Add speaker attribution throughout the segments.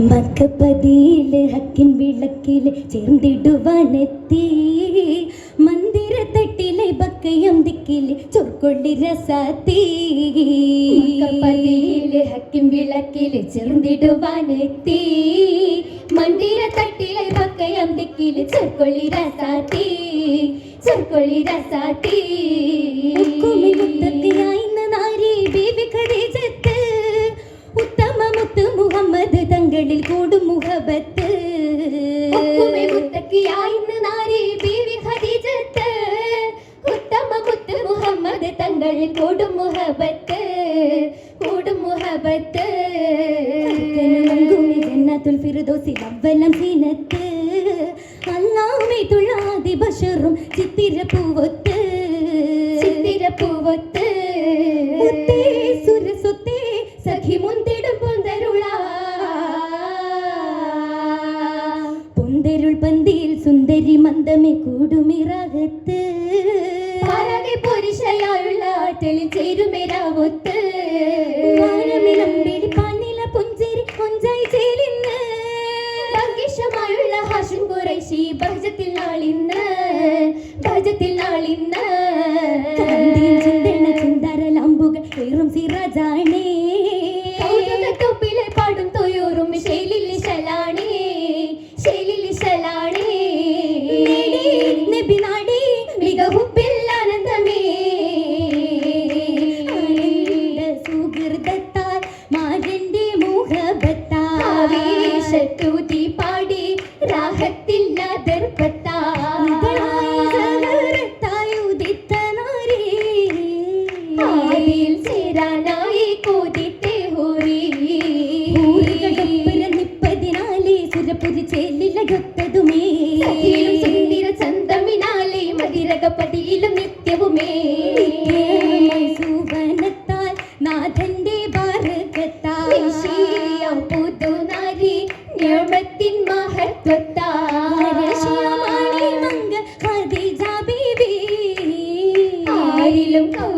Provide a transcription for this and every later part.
Speaker 1: മക്കപ്പതിയിൽ ഹക്കിൻ വിളക്കിൽ ചേർന്നിടുവാനെത്തി. മന്ദിരത്തട്ടിലെ ബക്കയം ദിക്കിൽ ചൊർക്കൊള്ളി രസാത്തി.
Speaker 2: മക്കപ്പതിയിൽ ഹക്കിൻ വിളക്കിൽ ചേർന്നിടുവാനെത്തി. മന്ദിരത്തട്ടിലെ ബക്കയം ദിക്കിൽ ചൊർക്കൊള്ളി രസാത്തി. ചൊർക്കൊള്ളി രസാത്തി.
Speaker 1: നാരി ബീവി ഖദീജത്ത് തങ്ങളിൽ കൂടും മുഹബത്ത്.
Speaker 2: മുഹമ്മദ് തങ്ങൾ കൂടും മുഹബത്ത്. കൂടും മുഹബത്ത്.
Speaker 1: അവലം സീനത്ത്. അല്ലാമേ തുള്ളാതി ബഷറും ചിത്തിര പൂവൊത്ത്.
Speaker 2: പാരകെ പുരുഷയായുള്ള തെളി ചേരുമേരാവൊത്ത്.
Speaker 1: വാനമിളമ്പിടി പാനില പുഞ്ചിരി കൊഞ്ചായി ചേലിന്ന്.
Speaker 2: ഭംഗിഷമായുള്ള ഹാഷിം ഖുറൈശി ബഹജത്തിൽ നാളിന്ന് ഭജത്തിൽ നാളിന്ന്
Speaker 1: ഏറും സിറാജാണേ സുരപുരി ചേലിലകത്തതുമേ.
Speaker 2: സഖിയിലും സുന്ദര ചന്തമിനാലെ മതിരകപതിയിലും നിത്യവുമേ
Speaker 1: സുവനത്താൽ നാഥന്റെ.
Speaker 2: ദേശീയം പുതുനാരി ഞാമത്തിൻ മഹത്വത്താ
Speaker 1: രശ്യാമണി മംഗ ഖദീജ ബീവി.
Speaker 2: ആരിലും കൗതുകത്തിൽ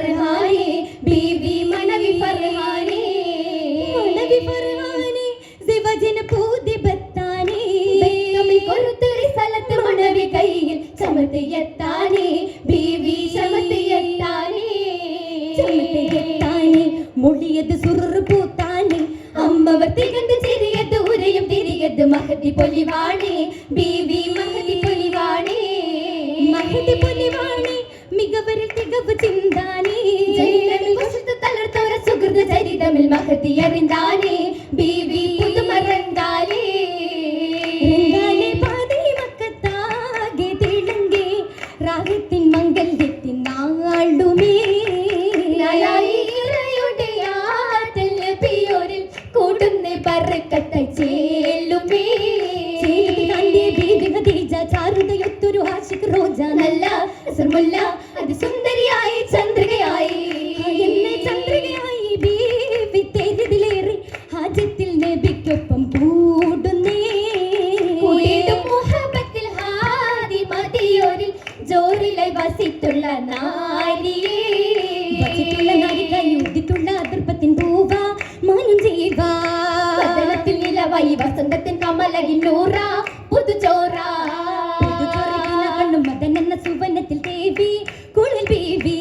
Speaker 2: ഫർഹാനേ ബീവി മനവി ഫർഹാനേ.
Speaker 1: മണവി ഫർഹാനെ ശിവജന പൂതി ബത്താനെ.
Speaker 2: ബെക്കമിൽ കൊരുത്തൊരു സ്ഥലത്ത് മണവി കയ്യിൽ ചമത്ത് എത്താനേ. ബീവി ചമത്ത് എത്താനേ.
Speaker 1: ചമതയെത്താനെ മൊഴിയത് സുറുറു പൂത്താനെ.
Speaker 2: അമ്മവർ തികണ്ട് ചെറിയ ഉരയും തിരിയത് മഹതി പൊലിവാണേ. ബീവി അറിന്താനേ ബീവി
Speaker 1: പുതുമറന്താലേ രാഗത്തിൻ മംഗല്യത്തിൻ നാളുമേ.
Speaker 2: ബർക്കത്ത് ചേലുമേ.
Speaker 1: ചാരുതയൊത്തൊരു ആശിക് റോജ.
Speaker 2: നല്ല അത് അതിസുന്ദരിയായി
Speaker 1: വസിത്തുള്ള നാരി. വസിത്തുള്ള നാരിക്കായി ഉദിത്തുള്ള അതിർപ്പത്തിൻ
Speaker 2: പൂവ മാനം ചെയ്യുക. സദനത്തിൽ നിലവായി വസന്തത്തിൻ കമലകിൻ നൂറ പുതുചോറ.
Speaker 1: മതനെന്ന സുവനത്തിൽ ദേവി കുളിൽ ബീവി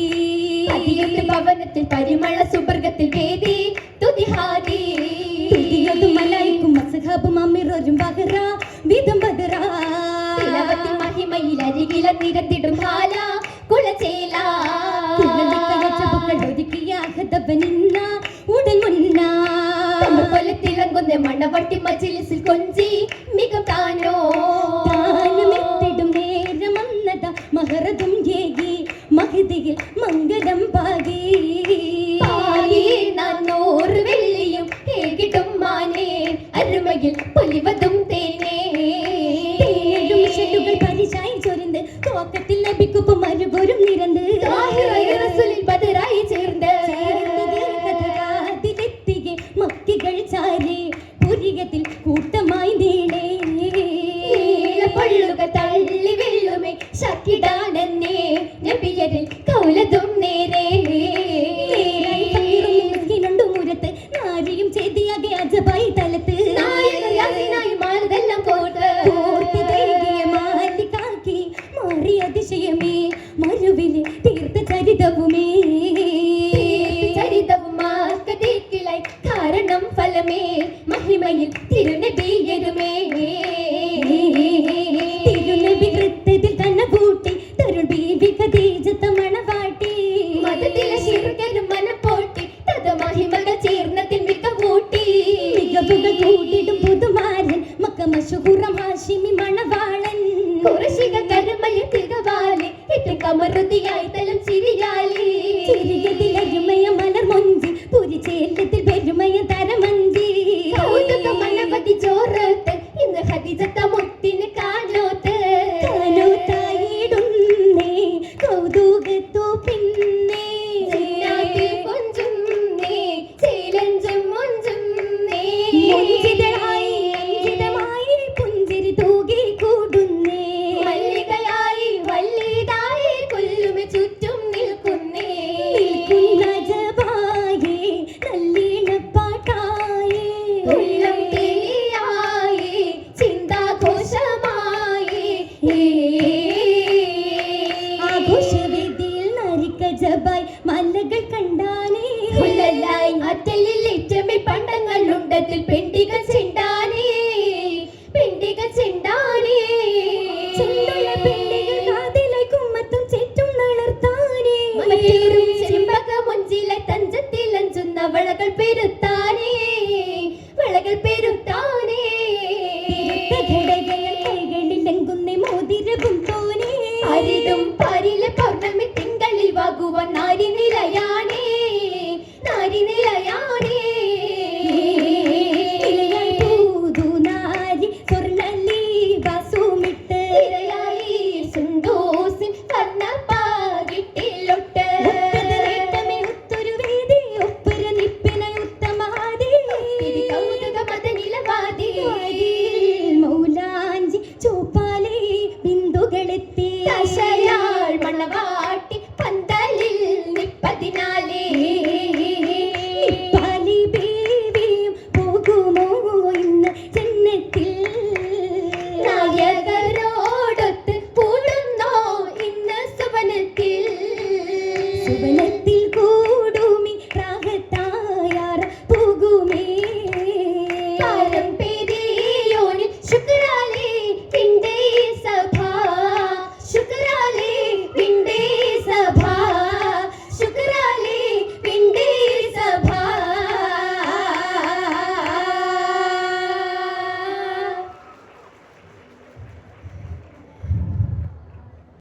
Speaker 2: ഭവനത്തിൽ പരിമള സുവർഗത്തിൽ വേദി തുതിഹാരി
Speaker 1: തുതിയതും മലായിക്കും അസുഖാബും അമിറോരും പകറ വിധം
Speaker 2: இந்த மணவட்டி കൊഞ്ചി கொஞ்சி மிக தானோ
Speaker 1: താനമെത്തിടും നേരം അന്നത മഹറതും ഏകി മഹിതിയിൽ മംഗലം പാകി.
Speaker 2: നന്നൂറ് വെള്ളിയും കേകിട്ടും മാനേ. അരുമയിൽ പൊലിവതും തേനേ. ശക്തിദാനെന്നേ കൗലതും നേരേ ുണ്ട്
Speaker 1: അതിശയമേ മരുവിന് തീർത്ത ചരിതവുമേ dele,
Speaker 2: mãe, entrar na mãe.
Speaker 1: he